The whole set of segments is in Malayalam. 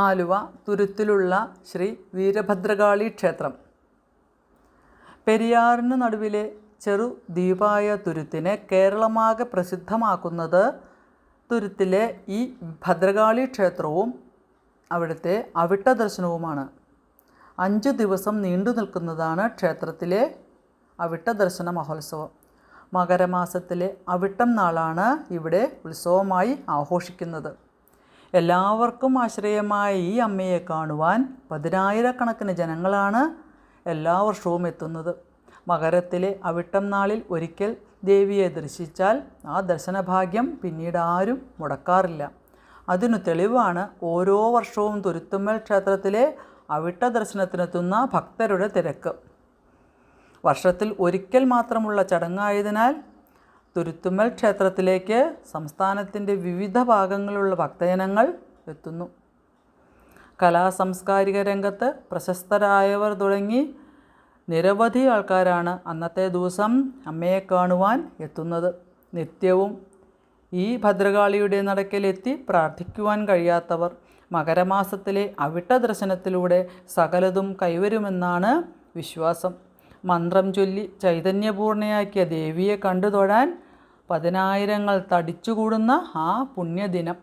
ആലുവ തുരുത്തിലുള്ള ശ്രീ വീരഭദ്രകാളി ക്ഷേത്രം. പെരിയാറിന് നടുവിലെ ചെറു ദ്വീപായ തുരുത്തിനെ കേരളമാകെ പ്രസിദ്ധമാക്കുന്നത് തുരുത്തിലെ ഈ ഭദ്രകാളി ക്ഷേത്രവും അവിടുത്തെ അവിട്ട ദർശനവുമാണ്. അഞ്ച് ദിവസം നീണ്ടു നിൽക്കുന്നതാണ് ക്ഷേത്രത്തിലെ അവിട്ട ദർശന മഹോത്സവം. മകരമാസത്തിലെ അവിട്ടം നാളാണ് ഇവിടെ ഉത്സവമായി ആഘോഷിക്കുന്നത്. എല്ലാവർക്കും ആശ്രയമായ ഈ അമ്മയെ കാണുവാൻ പതിനായിരക്കണക്കിന് ജനങ്ങളാണ് എല്ലാ വർഷവും എത്തുന്നത്. മകരത്തിലെ അവിട്ടം നാളിൽ ഒരിക്കൽ ദേവിയെ ദർശിച്ചാൽ ആ ദർശനഭാഗ്യം പിന്നീട് ആരും മുടക്കാറില്ല. അതിനു തെളിവാണ് ഓരോ വർഷവും തുരുത്തുമ്മൽ ക്ഷേത്രത്തിലെ അവിട്ട ദർശനത്തിനെത്തുന്ന ഭക്തരുടെ തിരക്ക്. വർഷത്തിൽ ഒരിക്കൽ മാത്രമുള്ള ചടങ്ങായതിനാൽ തുരുത്തുമ്മൽ ക്ഷേത്രത്തിലേക്ക് സംസ്ഥാനത്തിന്റെ വിവിധ ഭാഗങ്ങളിലുള്ള ഭക്തജനങ്ങൾ എത്തുന്നു. കലാ സാംസ്കാരിക രംഗത്ത് പ്രശസ്തരായവർ തുടങ്ങി നിരവധി ആൾക്കാരാണ് അന്നത്തെ ദിവസം അമ്മയെ കാണുവാൻ എത്തുന്നത്. നിത്യവും ഈ ഭദ്രകാളിയുടെ നടക്കലെത്തി പ്രാർത്ഥിക്കുവാൻ കഴിയാത്തവർ മകരമാസത്തിലെ അവിട്ട ദർശനത്തിലൂടെ സകലതും കൈവരുമെന്നാണ് വിശ്വാസം. മന്ത്രം ചൊല്ലി ചൈതന്യപൂർണയാക്കിയ ദേവിയെ കണ്ടു തൊഴാൻ പതിനായിരങ്ങൾ തടിച്ചുകൂടുന്ന ആ പുണ്യദിനം.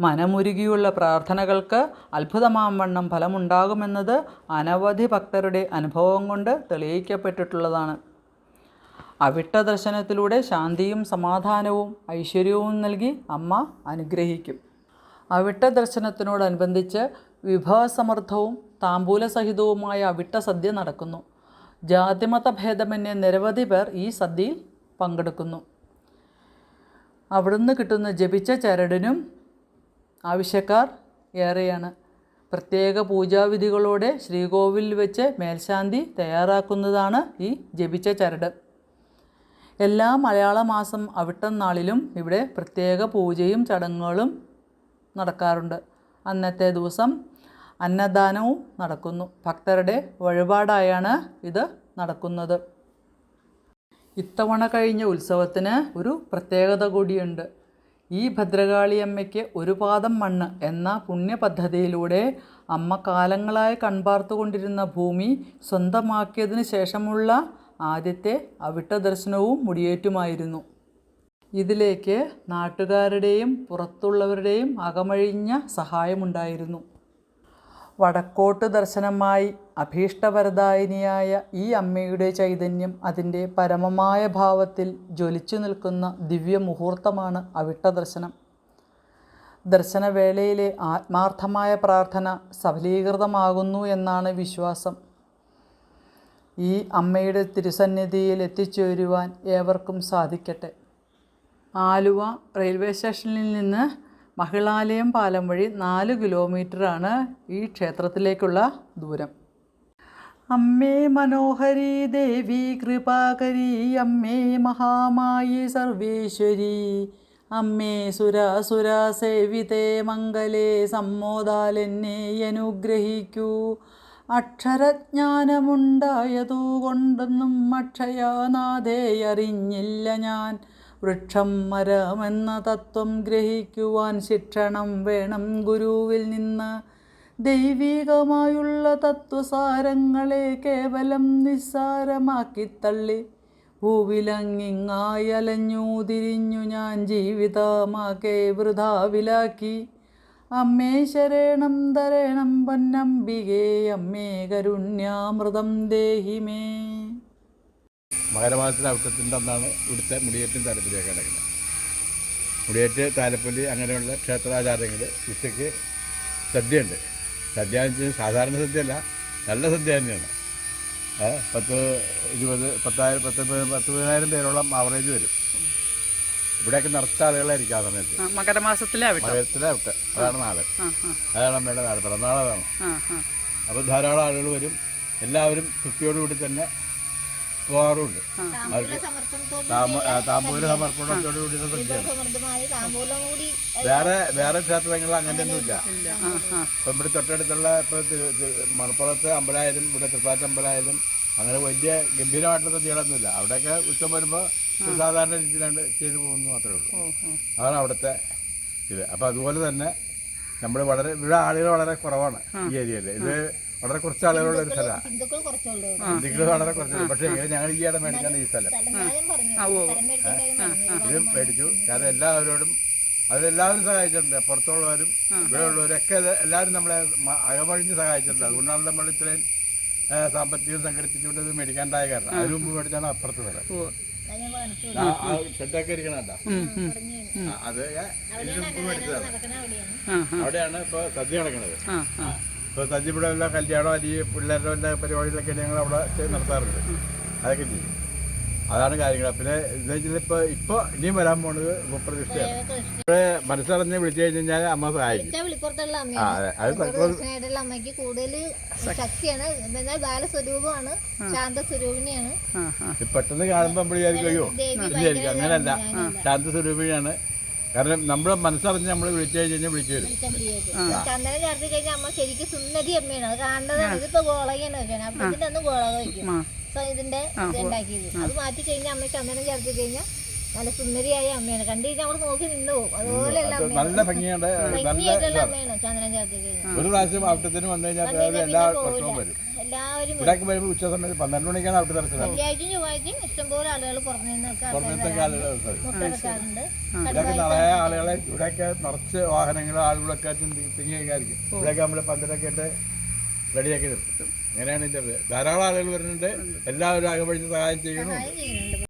മനമുരുകിയുള്ള പ്രാർത്ഥനകൾക്ക് അത്ഭുതമാവണ്ണം ഫലമുണ്ടാകുമെന്നത് അനവധി ഭക്തരുടെ അനുഭവം കൊണ്ട് തെളിയിക്കപ്പെട്ടിട്ടുള്ളതാണ്. അവിട്ട ദർശനത്തിലൂടെ ശാന്തിയും സമാധാനവും ഐശ്വര്യവും നൽകി അമ്മ അനുഗ്രഹിക്കും. അവിട്ട ദർശനത്തിനോടനുബന്ധിച്ച് വിഭവസമൃദ്ധവും താമ്പൂലസഹിതവുമായ അവിട്ട സദ്യ നടക്കുന്നു. ജാതിമത ഭേദമന്യേ നിരവധി പേർ ഈ സദ്യയിൽ പങ്കെടുക്കുന്നു. അവിടുന്ന് കിട്ടുന്ന ജപിച്ച ചരടിനും ആവശ്യക്കാർ ഏറെയാണ്. പ്രത്യേക പൂജാവിധികളോടെ ശ്രീകോവിലിൽ വെച്ച് മേൽശാന്തി തയ്യാറാക്കുന്നതാണ് ഈ ജപിച്ച ചരട്. എല്ലാ മലയാള മാസം അവിട്ടം നാളിലും ഇവിടെ പ്രത്യേക പൂജയും ചടങ്ങുകളും നടക്കാറുണ്ട്. അന്നത്തെ ദിവസം അന്നദാനവും നടക്കുന്നു. ഭക്തരുടെ വഴിപാടായാണ് ഇത് നടക്കുന്നത്. ഇത്തവണ കഴിഞ്ഞ ഉത്സവത്തിന് ഒരു പ്രത്യേകത കൂടിയുണ്ട്. ഈ ഭദ്രകാളിയമ്മയ്ക്ക് ഒരു പാദം മണ്ണ് എന്ന പുണ്യ പദ്ധതിയിലൂടെ അമ്മ കാലങ്ങളായി കൺപാർത്തുകൊണ്ടിരുന്ന ഭൂമി സ്വന്തമാക്കിയതിന് ശേഷമുള്ള ആദ്യത്തെ അവിട്ട ദർശനവും മുടിയേറ്റുമായിരുന്നു. ഇതിലേക്ക് നാട്ടുകാരുടെയും പുറത്തുള്ളവരുടെയും അകമഴിഞ്ഞ സഹായമുണ്ടായിരുന്നു. വടക്കോട്ട് ദർശനമായി അഭീഷ്ടവരദായിനിയായ ഈ അമ്മയുടെ ചൈതന്യം അതിന്റെ പരമമായ ഭാവത്തിൽ ജ്വലിച്ചു നിൽക്കുന്ന ദിവ്യമുഹൂർത്തമാണ് അവിട്ടദർശനം. അവിട്ട ദർശനം ദർശനവേളയിലെ ആത്മാർത്ഥമായ പ്രാർത്ഥന സഫലീകൃതമാകുന്നു എന്നാണ് വിശ്വാസം. ഈ അമ്മയുടെ തിരുസന്നിധിയിൽ എത്തിച്ചേരുവാൻ ഏവർക്കും സാധിക്കട്ടെ. ആലുവ റെയിൽവേ സ്റ്റേഷനിൽ നിന്ന് മഹിളാലയം പാലം വഴി നാല് കിലോമീറ്ററാണ് ഈ ക്ഷേത്രത്തിലേക്കുള്ള ദൂരം. അമ്മേ മനോഹരി ദേവി കൃപാകരി അമ്മേ മഹാമായി സർവേശ്വരി അമ്മേ സുരാസുര സേവിതേ മംഗലേ സമ്മോദാലെന്നെ അനുഗ്രഹിക്കൂ. അക്ഷരജ്ഞാനമുണ്ടായതുകൊണ്ടൊന്നും അക്ഷയാനാഥേ അറിഞ്ഞില്ല ഞാൻ. വൃക്ഷം മരമെന്ന തത്വം ഗ്രഹിക്കുവാൻ ശിക്ഷണം വേണം ഗുരുവിൽ നിന്ന്. ദൈവീകമായുള്ള തത്വസാരങ്ങളെ കേവലം നിസ്സാരമാക്കിത്തള്ളി ഭൂവിലങ്ങിങ്ങായി അലഞ്ഞു തിരിഞ്ഞു ഞാൻ ജീവിതമാകെ വൃഥാവിലാക്കി. അമ്മേ ശരേണം തരേണം പൊന്നംബികേ അമ്മേ കരുണ്യാമൃതം ദേഹിമേ. മകരമാസത്തിലെ ഔട്ടത്തിന്റെ അന്നാണ് ഇവിടുത്തെ മുടിയേറ്റും താലപ്പൊലിയൊക്കെ നടക്കുന്നത്? മുടിയേറ്റ് താലപ്പൊലി അങ്ങനെയുള്ള ക്ഷേത്രാചാരങ്ങൾ ഉച്ചയ്ക്ക് സദ്യയുണ്ട്. സദ്യ എന്ന് വെച്ചാൽ സാധാരണ സദ്യയല്ല നല്ല സദ്യ തന്നെയാണ്. പത്ത് ഇരുപത് പത്തായിരം പത്ത് പത്ത് പതിനായിരം പേരോളം ആവറേജ് വരും. ഇവിടെയൊക്കെ നിറച്ച ആളുകളായിരിക്കും ആ സമയത്ത്. മകരമാസത്തിലെ അവിട്ടം. മകരത്തിലെ ഔട്ട് അതാണ് നാട്. അതാണ് അമ്മയുടെ നാട്. പിറന്നാളതാണ് അപ്പോൾ ധാരാളം ആളുകൾ വരും. എല്ലാവരും തൃപ്തിയോടുകൂടി തന്നെ ആ, താമ്പൂല സമർപ്പണത്തോടു കൂടി സദ്യയാണ് സമൃദ്ധമായ താമ്പൂലം കൂടി വേറെ വേറെ ക്ഷേത്രങ്ങളിൽ അങ്ങനെ ഒന്നുമില്ല ആ ഇപ്പം ഇവിടെ തൊട്ടടുത്തുള്ള ഇപ്പോൾ മണപ്പുറത്ത് അമ്പലമായാലും ഇവിടെ തൃപ്പാറ്റ അമ്പലമായാലും അങ്ങനെ വലിയ ഗംഭീരമായിട്ടുള്ള തീടൊന്നുമില്ല അവിടെയൊക്കെ ഉച്ചം വരുമ്പോൾ സാധാരണ രീതിയിലാണ്ട് ചെയ്തു പോകുന്നു മാത്രമേ ഉള്ളൂ. അതാണ് അവിടുത്തെ ഇത്. അപ്പോൾ അതുപോലെ തന്നെ നമ്മൾ വളരെ ഇവിടെ ആളുകൾ വളരെ കുറവാണ് ഈ ഏരിയയിൽ ഇത് വളരെ കുറച്ച് ആളുകളുള്ള ഒരു സ്ഥലമാണ് ഹിന്ദുക്കൾ വളരെ കുറച്ച് പക്ഷേ എങ്കിലും ഞങ്ങൾ ഈ ഇടം മേടിക്കാൻ ഈ സ്ഥലം. ഇതും മേടിച്ചു. കാരണം എല്ലാവരോടും അവരെല്ലാവരും സഹായിച്ചിട്ടുണ്ട്. പുറത്തുള്ളവരും ഇവിടെ ഉള്ളവരൊക്കെ ഇത് എല്ലാവരും നമ്മളെ അകമഴിഞ്ഞ് സഹായിച്ചിട്ടുണ്ട്. അതുകൊണ്ടാണ് നമ്മൾ ഇത്രയും സാമ്പത്തികം സംഘടിപ്പിച്ചുകൊണ്ട് ഇത് മേടിക്കാണ്ടായ കാരണം. അതിന് മുമ്പ് മേടിച്ചാണ് അപ്പുറത്ത് സ്ഥലം. അത് ഷെഡൊക്കെ ആ, അത് ഇതിന് മുമ്പ് മേടിച്ചതാണ്. അവിടെയാണ്. ഇപ്പൊ ഇപ്പോൾ സദ്യ നടക്കുന്നത് ഇപ്പോൾ എല്ലാ കല്യാണം അല്ലെങ്കിൽ പിള്ളേരുടെ എല്ലാ പരിപാടികളൊക്കെ ഞങ്ങൾ അവിടെ ചെയ്ത് നടത്താറുണ്ട്. അതൊക്കെ ചെയ്യും. അതാണ് കാര്യങ്ങൾ. പിന്നെ എന്താ വെച്ചാൽ ഇപ്പോൾ ഇപ്പോൾ ഇനിയും വരാൻ പോകുന്നത് ഉപപ്രതിഷ്ഠയാണ്. ഇവിടെ മനസ്സറിഞ്ഞ് വിളിച്ചു കഴിഞ്ഞാൽ അമ്മ സഹായിക്കും. ആ അതെ. അത് അമ്മയ്ക്ക് കൂടുതൽ ശക്തിയാണ്. എന്നാൽ ബാലസ്വരൂപമാണ്. ശാന്തസ്വരൂപിണിയാണ്. പെട്ടെന്ന് കാണുമ്പോൾ നമ്മൾ വിചാരിക്കും അയ്യോ വിചാരിക്കും. അങ്ങനെയല്ല ശാന്ത സ്വരൂപിണിയാണ് കാരണം നമ്മൾ മനസ്സറിഞ്ഞ് നമ്മൾ വിളിച്ചു കഴിഞ്ഞാൽ വിളിച്ചു വരും. ചന്ദനം ചേർത്ത് കഴിഞ്ഞാൽ അമ്മ ശരിക്കും സുന്ദരി അമ്മയാണ്. അത് കാണുന്നതാണ് ഇതിപ്പോ ഗോളകയാണ് വെക്കണം അപ്പൊ ഇതിന്റെ ഒന്ന് ഗോളക വെക്കും ഇതിന്റെ ഇത് ഉണ്ടാക്കിയത്. അത് മാറ്റി കഴിഞ്ഞാൽ അമ്മ ചന്ദനം ചേർത്ത് കഴിഞ്ഞാൽ നല്ല സുന്ദരിയായ അമ്മയാണ്. കണ്ടു കഴിഞ്ഞാൽ അവിടെ നോക്കി നിന്ന് അതുപോലെയുള്ള നല്ല ഭംഗിയുണ്ട്. ഒരു പ്രാവശ്യം അവിട്ടത്തിന് വന്നു കഴിഞ്ഞാൽ എല്ലാ വർഷവും വരും. എല്ലാവരും ഇവിടേക്ക് വരുമ്പോൾ ഉച്ച സമയത്ത് പന്ത്രണ്ട് മണിക്കാണ് അവിടെ വെള്ളിയാഴ്ചയും ചൊവ്വാഴ്ചയും ഇഷ്ടംപോലെ ആളുകൾ ഇവിടെയൊക്കെ നിറയെ ആളുകളെ ഇവിടെയൊക്കെ നിറച്ച് വാഹനങ്ങളും ആളുകളൊക്കെ തിങ്ങിയൊക്കെ ആയിരിക്കും ഇവിടെയൊക്കെ നമ്മൾ പന്തലൊക്കെ ഇട്ട് റെഡിയാക്കി നിർത്തും. അങ്ങനെയാണ് ഇതിന്റെ ധാരാളം ആളുകൾ വരുന്നുണ്ട്. എല്ലാവരും അകപഴിച്ച് സഹായം ചെയ്യണം